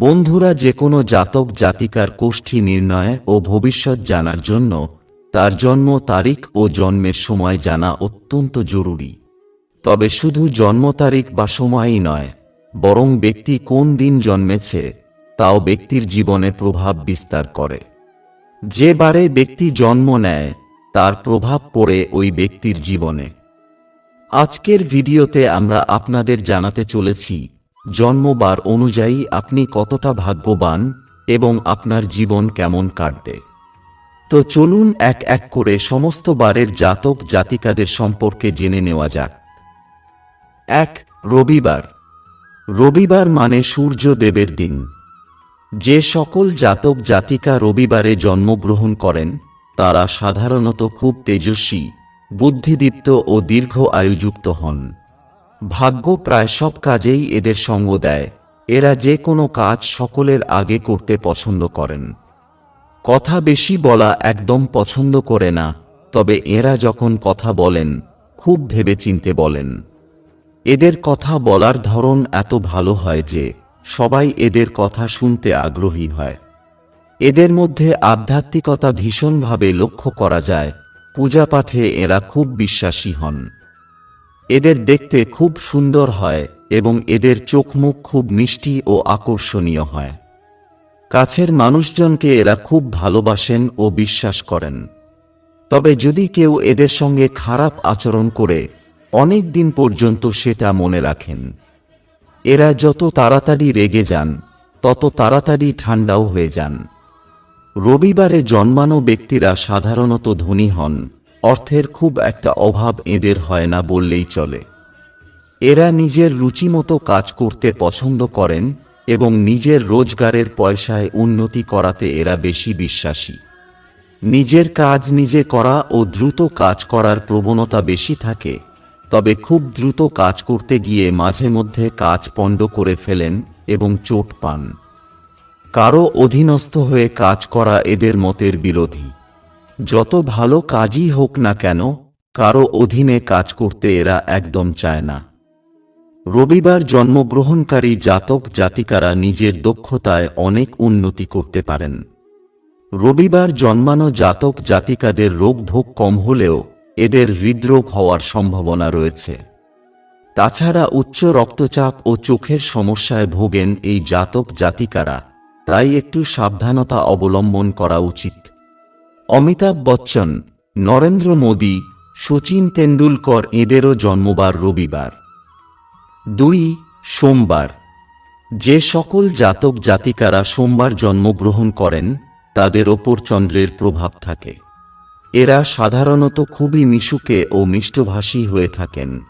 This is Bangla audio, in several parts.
বন্ধুরা যে কোনো জাতক, জাতিকার কোষ্ঠী নির্ণয় ও ভবিষ্যৎ জানার জন্য তার জন্ম তারিখ ও জন্মের সময় জানা অত্যন্ত জরুরি। তবে শুধু জন্ম তারিখ বা সময়ই নয়, বরং ব্যক্তি কোন দিন জন্মেছে তাও ব্যক্তির জীবনে প্রভাব বিস্তার করে। যে বারে ব্যক্তি জন্ম নেয়, তার প্রভাব পড়ে ওই ব্যক্তির জীবনে। আজকের ভিডিওতে আমরা আপনাদের জানাতে চলেছি জন্মবার অনুযায়ী আপনি কতটা ভাগ্যবান এবং আপনার জীবন কেমন কাটবে। তো চলুন এক এক করে সমস্ত বারের জাতক জাতিকাদের সম্পর্কে জেনে নেওয়া যাক। এক, রবিবার। রবিবার মানে সূর্য দেবের দিন। যে সকল জাতক জাতিকা রবিবারে জন্মগ্রহণ করেন, তারা সাধারণত খুব তেজস্বী, বুদ্ধিদীপ্ত ও দীর্ঘ আয়ুযুক্ত হন। ভাগ্য প্রায় সব কাজেই এদের সঙ্গ দেয়। এরা যে কোনো কাজ সকলের আগে করতে পছন্দ করেন। কথা বেশি বলা একদম পছন্দ করে না, তবে এরা যখন কথা বলেন, খুব ভেবেচিন্তে বলেন। এদের কথা বলার ধরন এত ভালো হয় যে, সবাই এদের কথা শুনতে আগ্রহী হয়। এদের মধ্যে আধ্যাত্মিকতা ভীষণভাবে লক্ষ্য করা যায়। পূজা পাঠে এরা খুব বিশ্বাসী হন। এদের দেখতে খুব সুন্দর হয় এবং এদের চোখমুখ খুব মিষ্টি ও আকর্ষণীয় হয়। কাছের মানুষজনকে এরা খুব ভালোবাসেন ও বিশ্বাস করেন। তবে যদি কেউ এদের সঙ্গে খারাপ আচরণ করে, অনেক দিন পর্যন্ত সেটা মনে রাখেন। এরা যত তাড়াতাড়ি রেগে যান, তত তাড়াতাড়ি ঠান্ডাও হয়ে যান। রবিবারে জন্মানো ব্যক্তিরা সাধারণত ধনী হন। অর্থের খুব একটা অভাব এদের হয় না বললেই চলে। এরা নিজের রুচিমতো কাজ করতে পছন্দ করেন এবং নিজের রোজগারের পয়সায় উন্নতি করাতে এরা বেশি বিশ্বাসী। নিজের কাজ নিজে করা ও দ্রুত কাজ করার প্রবণতা বেশি থাকে, তবে খুব দ্রুত কাজ করতে গিয়ে মাঝে মধ্যে কাজ পণ্ড করে ফেলেন এবং চোট পান। কারও অধীনস্থ হয়ে কাজ করা এদের মতের বিরোধী। যত ভালো কাজই হোক না কেন, কারও অধীনে কাজ করতে এরা একদম চায় না। রবিবার জন্মগ্রহণকারী জাতক জাতিকারা নিজের দক্ষতায় অনেক উন্নতি করতে পারেন। রবিবার জন্মানো জাতক জাতিকাদের রোগ ভোগ কম হলেও এদের হৃদরোগ হওয়ার সম্ভাবনা রয়েছে। তাছাড়া উচ্চ রক্তচাপ ও চোখের সমস্যায় ভোগেন এই জাতক জাতিকারা, তাই একটু সাবধানতা অবলম্বন করা উচিত। অমিতাভ বচ্চন, নরেন্দ্র মোদী সচিন তেন্ডুলকর এদেরও জন্মবার রবিবার। দুই, সোমবার। যে সকল জাতক জাতিকারা সোমবার জন্মগ্রহণ করেন, তাদের ওপর চন্দ্রের প্রভাব থাকে। এরা সাধারণত খুবই মিশুকে ও মিষ্টভাষী হয়ে থাকেন।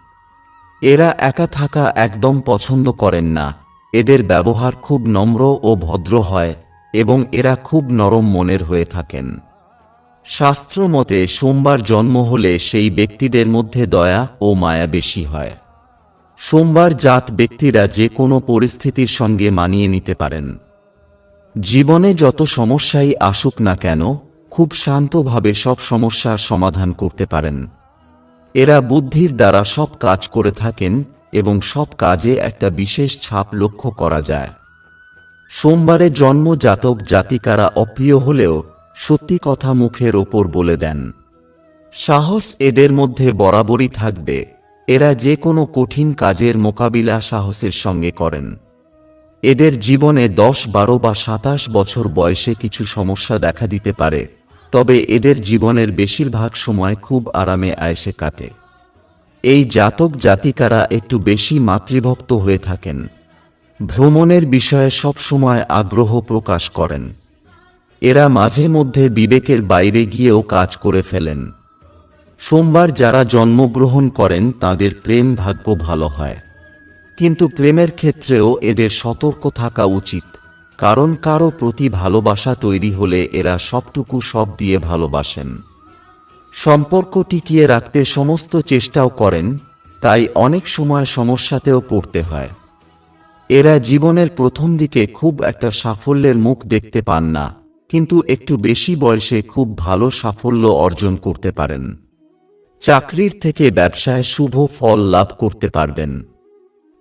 এরা একা থাকা একদম পছন্দ করেন না। এদের ব্যবহার খুব নম্র ও ভদ্র হয় এবং এরা খুব নরম মনের হয়ে থাকেন। শাস্ত্র মতে সোমবার জন্ম হলে সেই ব্যক্তিদের মধ্যে দয়া ও মায়া বেশি হয়। সোমবার জাত ব্যক্তিরা যে কোনো পরিস্থিতির সঙ্গে মানিয়ে নিতে পারেন। জীবনে যত সমস্যাই আসুক না কেন, খুব শান্তভাবে সব সমস্যার সমাধান করতে পারেন। এরা বুদ্ধির দ্বারা সব কাজ করে থাকেন এবং সব কাজে একটা বিশেষ ছাপ লক্ষ্য করা যায়। সোমবারে জন্ম জাতক জাতিকারা অপ্রিয় হলেও সত্যি কথা মুখের ওপর বলে দেন। সাহস এদের মধ্যে বরাবরই থাকবে, এরা যে কোনো কঠিন কাজের মোকাবিলা সাহসের সঙ্গে করেন। এদের জীবনে দশ, বারো বা সাতাশ বছর বয়সে কিছু সমস্যা দেখা দিতে পারে, তবে এদের জীবনের বেশিরভাগ সময় খুব আরামে আয়েসে কাটে। এই জাতক জাতিকারা একটু বেশি মাতৃভক্ত হয়ে থাকেন। ভ্রমণের বিষয়ে সবসময় আগ্রহ প্রকাশ করেন। এরা মাঝে মধ্যে বিবেকের বাইরে গিয়েও কাজ করে ফেলেন। সোমবার যারা জন্মগ্রহণ করেন, তাদের প্রেম ভাগ্য ভালো হয়। কিন্তু প্রেমের ক্ষেত্রেও এদের সতর্ক থাকা উচিত। কারণ কারও প্রতি ভালোবাসা তৈরি হলে এরা সবটুকু সব দিয়ে ভালোবাসেন। সম্পর্ক টিকিয়ে রাখতে সমস্ত চেষ্টাও করেন, তাই অনেক সময় সমস্যাতেও পড়তে হয়। এরা জীবনের প্রথম দিকে খুব একটা সাফল্যের মুখ দেখতে পান না। কিন্তু একটু বেশি বয়সে খুব ভালো সাফল্য অর্জন করতে পারেন। চাকরির থেকে ব্যবসায় শুভ ফল লাভ করতে পারবেন।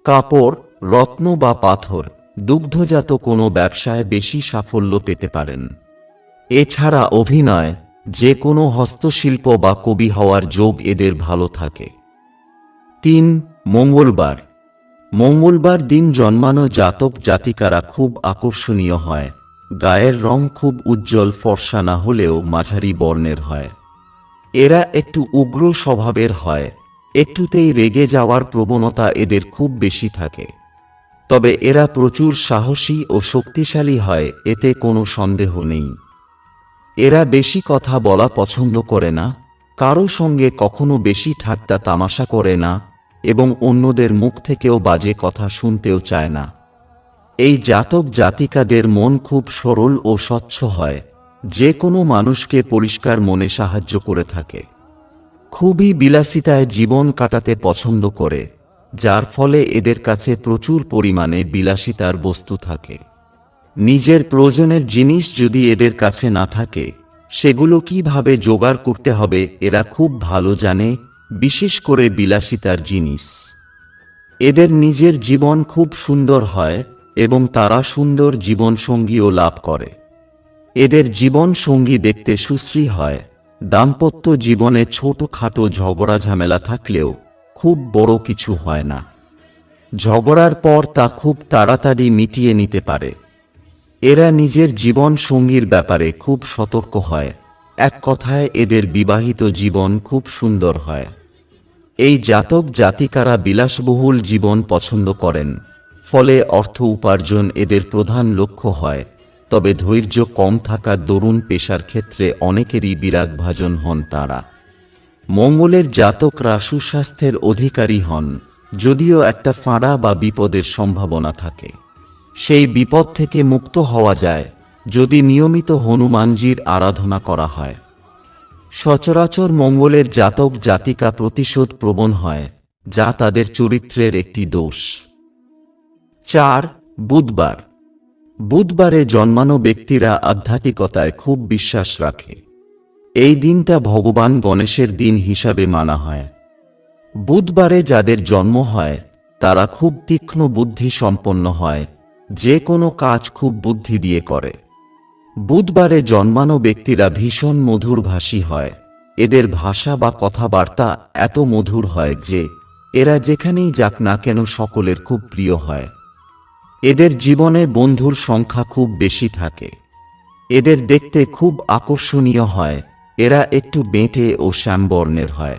কাপড়, রত্ন বা পাথর, দুগ্ধজাত কোনো ব্যবসায় বেশি সাফল্য পেতে পারেন। এছাড়া অভিনয় যে কোনো হস্তশিল্প বা কবি হওয়ার যোগ এদের ভালো থাকে। তিন, মঙ্গলবার। মঙ্গলবার দিন জন্মানো জাতক জাতিকারা খুব আকর্ষণীয় হয়। গায়ের রং খুব উজ্জ্বল ফর্সা না হলেও মাঝারি বর্ণের হয়। এরা একটু উগ্র স্বভাবের হয়, একটুতেই রেগে যাওয়ার প্রবণতা এদের খুব বেশি থাকে। তবে এরা প্রচুর সাহসী ও শক্তিশালী হয়, এতে কোনো সন্দেহ নেই। এরা বেশি কথা বলা পছন্দ করে না, কারও সঙ্গে কখনো বেশি ঠাট্টা তামাশা করে না, এবং অন্যদের মুখ থেকেও বাজে কথা শুনতেও চায় না। এই জাতক জাতিকাদের মন খুব সরল ও স্বচ্ছ হয়, যে কোনো মানুষকে পরিষ্কার মনে সাহায্য করে থাকে। খুবই বিলাসিতায় জীবন কাটাতে পছন্দ করে, যার ফলে এদের কাছে প্রচুর পরিমাণে বিলাসিতার বস্তু থাকে। নিজের প্রয়োজনের জিনিস যদি এদের কাছে না থাকে, সেগুলো কীভাবে জোগাড় করতে হবে এরা খুব ভালো জানে, বিশেষ করে বিলাসিতার জিনিস। এদের নিজের জীবন খুব সুন্দর হয় এবং তারা সুন্দর জীবন সঙ্গীও লাভ করে। এদের জীবন সঙ্গী দেখতে সুশ্রী হয়। দাম্পত্য জীবনে ছোটখাটো ঝগড়া ঝামেলা থাকলেও খুব বড় কিছু হয় না। ঝগড়ার পর তা খুব তাড়াতাড়ি মিটিয়ে নিতে পারে। এরা নিজের জীবন সঙ্গীর ব্যাপারে খুব সতর্ক হয়। এক কথায়, এদের বিবাহিত জীবন খুব সুন্দর হয়। এই জাতক জাতিকারা বিলাসবহুল জীবন পছন্দ করেন। ফলে অর্থ উপার্জন এদের প্রধান লক্ষ্য হয়, তবে ধৈর্য কম থাকার দরুন পেশার ক্ষেত্রে অনেকেরই বিরাগভাজন হন তারা। মঙ্গলের জাতকরা সুস্বাস্থ্যের অধিকারী হন, যদিও একটা ফাঁড়া বা বিপদের সম্ভাবনা থাকে। সেই বিপদ থেকে মুক্ত হওয়া যায়, যদি নিয়মিত হনুমানজির আরাধনা করা হয়। সচরাচর মঙ্গলের জাতক জাতিকা প্রতিশোধ প্রবণ হয়, যা তাদের চরিত্রের একটি দোষ। চার, বুধবার। বুধবারে জন্মানো ব্যক্তিরা আধ্যাত্মিকতায় খুব বিশ্বাস রাখে। এই দিনটা ভগবান গণেশের দিন হিসাবে মানা হয়। বুধবারে যাদের জন্ম হয়, তারা খুব তীক্ষ্ণ বুদ্ধি সম্পন্ন হয়, যে কোনো কাজ খুব বুদ্ধি দিয়ে করে। বুধবারে জন্মানো ব্যক্তিরা ভীষণ মধুরভাষী হয়। এদের ভাষা বা কথাবার্তা এত মধুর হয় যে, এরা যেখানেই যাক না কেন সকলের খুব প্রিয় হয়। এদের জীবনে বন্ধুর সংখ্যা খুব বেশি থাকে। এদের দেখতে খুব আকর্ষণীয় হয়, এরা একটু বেঁটে ও শ্যামবর্ণের হয়।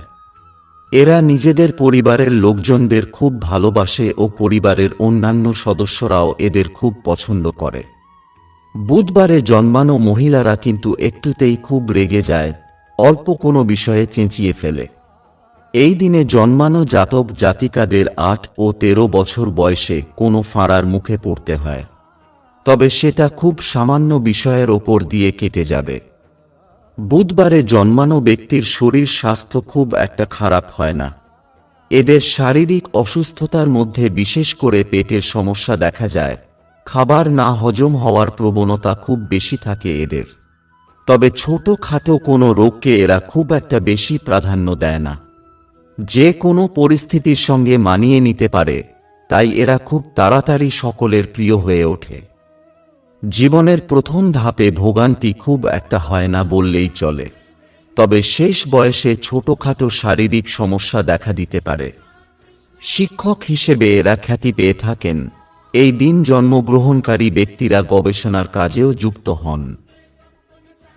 এরা নিজেদের পরিবারের লোকজনদের খুব ভালোবাসে ও পরিবারের অন্যান্য সদস্যরাও এদের খুব পছন্দ করে। বুধবারে জন্মানো মহিলারা কিন্তু একটুতেই খুব রেগে যায়, অল্প কোনো বিষয়ে চেঁচিয়ে ফেলে। এই দিনে জন্মানো জাতক জাতিকাদের আট ও তেরো বছর বয়সে কোনো ফাঁড়ার মুখে পড়তে হয়। তবে সেটা খুব সামান্য বিষয়ের ওপর দিয়ে কেটে যাবে। বুধবারে জন্মানো ব্যক্তির শরীর স্বাস্থ্য খুব একটা খারাপ হয় না। এদের শারীরিক অসুস্থতার মধ্যে বিশেষ করে পেটের সমস্যা দেখা যায়। খাবার না হজম হওয়ার প্রবণতা খুব বেশি থাকে এদের। তবে ছোট খাটো কোনো রোগকে এরা খুব একটা বেশি প্রাধান্য দেয় না। যে কোনো পরিস্থিতির সঙ্গে মানিয়ে নিতে পারে, তাই এরা খুব তাড়াতাড়ি সকলের প্রিয় হয়ে ওঠে। জীবনের প্রথম ধাপে ভোগান্তি খুব একটা হয় না বললেই চলে, তবে শেষ বয়সে ছোটখাটো শারীরিক সমস্যা দেখা দিতে পারে। শিক্ষক হিসেবে এরা খ্যাতি পেয়ে থাকেন, এই দিন জন্মগ্রহণকারী ব্যক্তিরা গবেষণার কাজেও যুক্ত হন।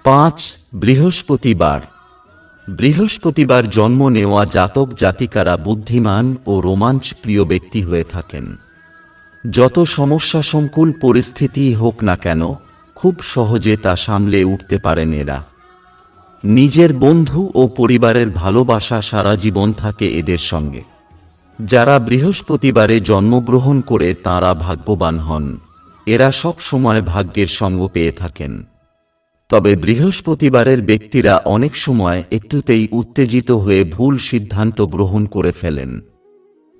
পাঁচ, বৃহস্পতিবার। বৃহস্পতিবার জন্ম নেওয়া জাতক জাতিকারা বুদ্ধিমান ও রোমাঞ্চ প্রিয় ব্যক্তি হয়ে থাকেন। যত সমস্যা সংকুল পরিস্থিতি হোক না কেন, খুব সহজে তা সামলে উঠতে পারেন এরা। নিজের বন্ধু ও পরিবারের ভালোবাসা সারা জীবন থাকে এদের সঙ্গে। যারা বৃহস্পতিবারে জন্মগ্রহণ করে তারা ভাগ্যবান হন। এরা সব সময় ভাগ্যের সঙ্গ পেয়ে থাকেন। তবে বৃহস্পতিবারের ব্যক্তিরা অনেক সময় একটুতেই উত্তেজিত হয়ে ভুল সিদ্ধান্ত গ্রহণ করে ফেলেন।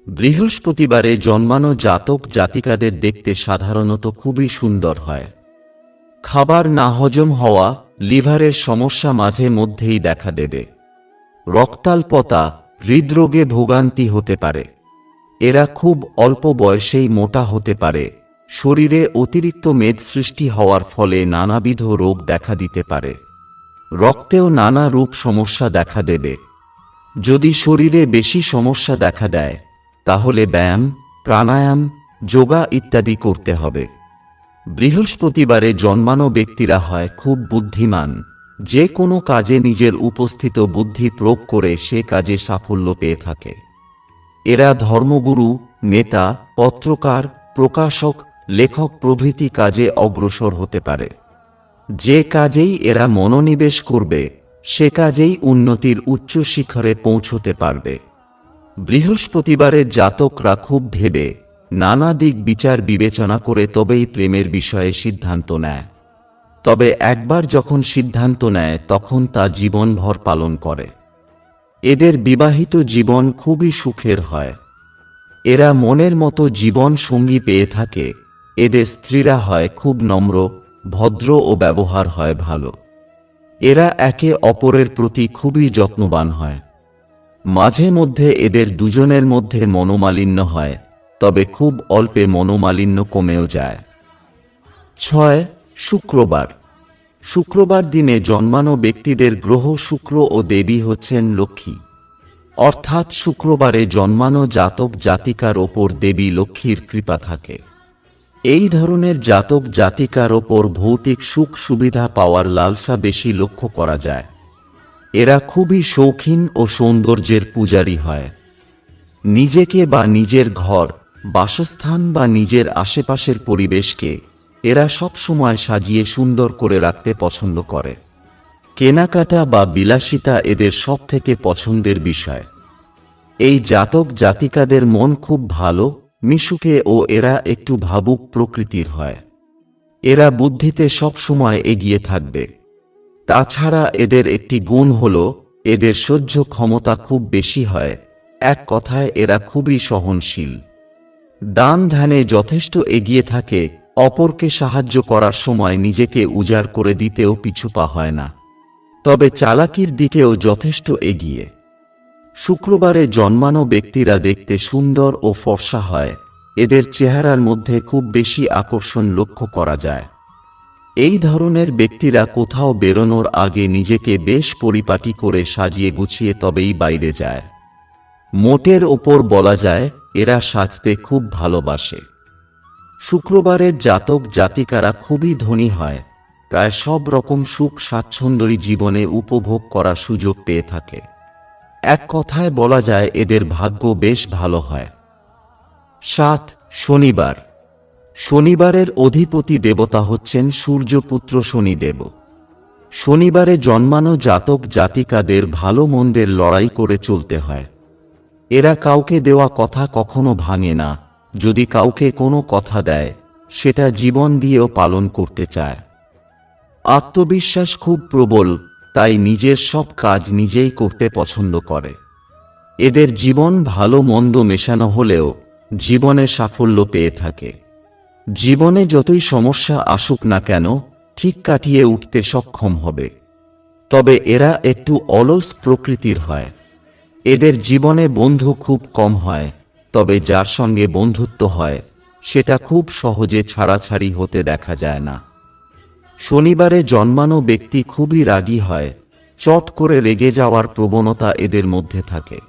বৃহস্পতিবারে জন্মানো জাতক জাতিকাদের দেখতে সাধারণত খুবই সুন্দর হয়। খাবার না হজম হওয়া, লিভারের সমস্যা মাঝে মধ্যেই দেখা দেবে। রক্তাল্পতা, হৃদরোগে ভোগান্তি হতে পারে। এরা খুব অল্প বয়সেই মোটা হতে পারে। শরীরে অতিরিক্ত মেদ সৃষ্টি হওয়ার ফলে নানাবিধ রোগ দেখা দিতে পারে। রক্তেও নানা রূপ সমস্যা দেখা দেবে। যদি শরীরে বেশি সমস্যা দেখা দেয়, তাহলে ব্যায়াম, প্রাণায়াম, যোগা ইত্যাদি করতে হবে। বৃহস্পতিবারে জন্মানো ব্যক্তিরা হয় খুব বুদ্ধিমান। যে কোনো কাজে নিজের উপস্থিত বুদ্ধি প্রয়োগ করে সে কাজে সাফল্য পেয়ে থাকে। এরা ধর্মগুরু, নেতা, পত্রকার, প্রকাশক লেখক প্রভৃতি কাজে অগ্রসর হতে পারে। যে কাজেই এরা মনোনিবেশ করবে, সে কাজেই উন্নতির উচ্চ শিখরে পৌঁছতে পারবে। বৃহস্পতিবারের জাতকরা খুব ভেবে, নানা দিক বিচার বিবেচনা করে তবেই প্রেমের বিষয়ে সিদ্ধান্ত নেয়। তবে একবার যখন সিদ্ধান্ত নেয়, তখন তা জীবনভর পালন করে। এদের বিবাহিত জীবন খুবই সুখের হয়। এরা মনের মতো জীবন সঙ্গী পেয়ে থাকে এদের স্ত্রীরা হয় খুব নম্র, ভদ্র ও ব্যবহার হয় ভালো। এরা একে অপরের প্রতি খুবই যত্নবান হয়। মাঝে মধ্যে এদের দুজনের মধ্যে মনোমালিন্য হয়, তবে খুব অল্পে মনোমালিন্য কমেও যায়। ছয়, শুক্রবার। শুক্রবার দিনে জন্মানো ব্যক্তিদের গ্রহ শুক্র ও দেবী হচ্ছেন লক্ষ্মী। অর্থাৎ শুক্রবারে জন্মানো জাতক জাতিকার ওপর দেবী লক্ষ্মীর কৃপা থাকে। এই ধরনের জাতক জাতিকার ওপর ভৌতিক সুখ সুবিধা পাওয়ার লালসা বেশি লক্ষ্য করা যায়। এরা খুবই শৌখিন ও সৌন্দর্যের পূজারী হয়। নিজেকে বা নিজের ঘর, বাসস্থান বা নিজের আশেপাশের পরিবেশকে এরা সবসময় সাজিয়ে সুন্দর করে রাখতে পছন্দ করে। কেনাকাটা বা বিলাসিতা এদের সব থেকে পছন্দের বিষয়। এই জাতক জাতিকাদের মন খুব ভালো মিশুকে ও এরা একটু ভাবুক প্রকৃতির হয়। এরা বুদ্ধিতে সবসময় এগিয়ে থাকবে। তাছাড়া এদের একটি গুণ হল, এদের সহ্য ক্ষমতা খুব বেশি হয়। এক কথায়, এরা খুবই সহনশীল। দান ধ্যানে যথেষ্ট এগিয়ে থাকে, অপরকে সাহায্য করার সময় নিজেকে উজাড় করে দিতেও পিছুপা হয় না। তবে চালাকির দিকেও যথেষ্ট এগিয়ে। শুক্রবারে জন্মানো ব্যক্তিরা দেখতে সুন্দর ও ফর্সা হয়। এদের চেহারার মধ্যে খুব বেশি আকর্ষণ লক্ষ্য করা যায়। এই ধরনের ব্যক্তিরা কোথাও বেরোনোর আগে নিজেকে বেশ পরিপাটি করে সাজিয়ে গুছিয়ে তবেই বাইরে যায়। মোটের ওপর বলা যায়, এরা সাজতে খুব ভালোবাসে। শুক্রবারের জাতক জাতিকারা খুবই ধনী হয়। প্রায় সব রকম সুখ স্বাচ্ছন্দ্যী জীবনে উপভোগ করার সুযোগ পেয়ে থাকে। এক কথায় বলা যায় এদের ভাগ্য বেশ ভালো হয়। সাত, শনিবার। শনিবারের অধিপতি দেবতা হচ্ছেন সূর্যপুত্র শনিদেব। শনিবারে জন্মানো জাতক জাতিকাদের ভালো মন্দের লড়াই করে চলতে হয়। এরা কাউকে দেওয়া কথা কখনো ভাঙে না। যদি কাউকে কোনো কথা দেয়, সেটা জীবন দিয়েও পালন করতে চায়। আত্মবিশ্বাস খুব প্রবল। তাই নিজের সব কাজ নিজেই করতে পছন্দ করে। এদের জীবন ভালো মন্দ মেশানো হলেও জীবনে সাফল্য পেয়ে থাকে। জীবনে যতই সমস্যা আসুক না কেন, ঠিক কাটিয়ে উঠতে সক্ষম হবে। তবে এরা একটু অলস প্রকৃতির হয়। এদের জীবনে বন্ধু খুব কম হয়, তবে যার সঙ্গে বন্ধুত্ব হয়, সেটা খুব সহজে ছাড়াছাড়ি হতে দেখা যায় না। শনিবারে জন্মানো ব্যক্তি খুবই রাগী হয়, চট করে রেগে যাওয়ার প্রবণতা এদের মধ্যে থাকে।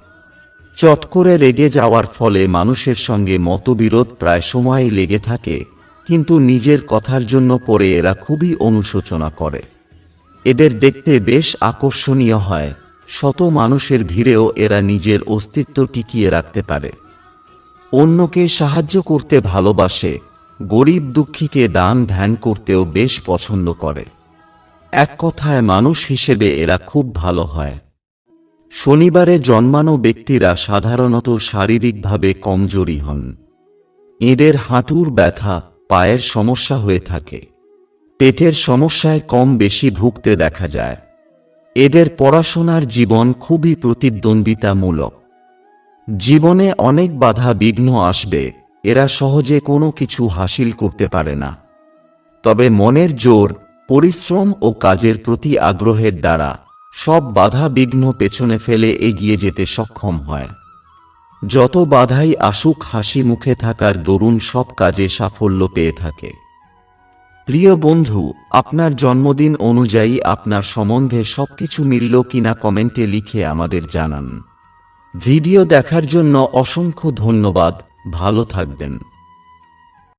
চট করে রেগে যাওয়ার ফলে মানুষের সঙ্গে মতবিরোধ প্রায় সময়ই লেগে থাকে, কিন্তু নিজের কথার জন্য পরে এরা খুবই অনুশোচনা করে। এদের দেখতে বেশ আকর্ষণীয় হয়, শত মানুষের ভিড়েও এরা নিজের অস্তিত্ব টিকিয়ে রাখতে পারে। অন্যকে সাহায্য করতে ভালোবাসে গরিব দুঃখীকে দান ধ্যান করতেও বেশ পছন্দ করে। এক কথায় মানুষ হিসেবে এরা খুব ভালো হয়। শনিবারে জন্মানো ব্যক্তিরা সাধারণত শারীরিকভাবে কমজোরি হন। এদের হাঁটুর ব্যথা, পায়ের সমস্যা হয়ে থাকে। পেটের সমস্যায় কম বেশি ভুগতে দেখা যায়। এদের পড়াশোনার জীবন খুবই প্রতিদ্বন্দ্বিতামূলক। জীবনে অনেক বাধা বিঘ্ন আসবে। এরা সহজে কোনো কিছু হাসিল করতে পারে না। তবে মনের জোর, পরিশ্রম ও কাজের প্রতি আগ্রহের দ্বারা সব বাধা বিঘ্ন পেছনে ফেলে এগিয়ে যেতে সক্ষম হয়। যত বাধাই আসুক হাসি মুখে থাকার দরুন সব কাজে সাফল্য পেয়ে থাকে। প্রিয় বন্ধু, আপনার জন্মদিন অনুযায়ী আপনার সম্বন্ধে সবকিছু মিলল কিনা কমেন্টে লিখে আমাদের জানান। ভিডিও দেখার জন্য অসংখ্য ধন্যবাদ। ভালো থাকবেন।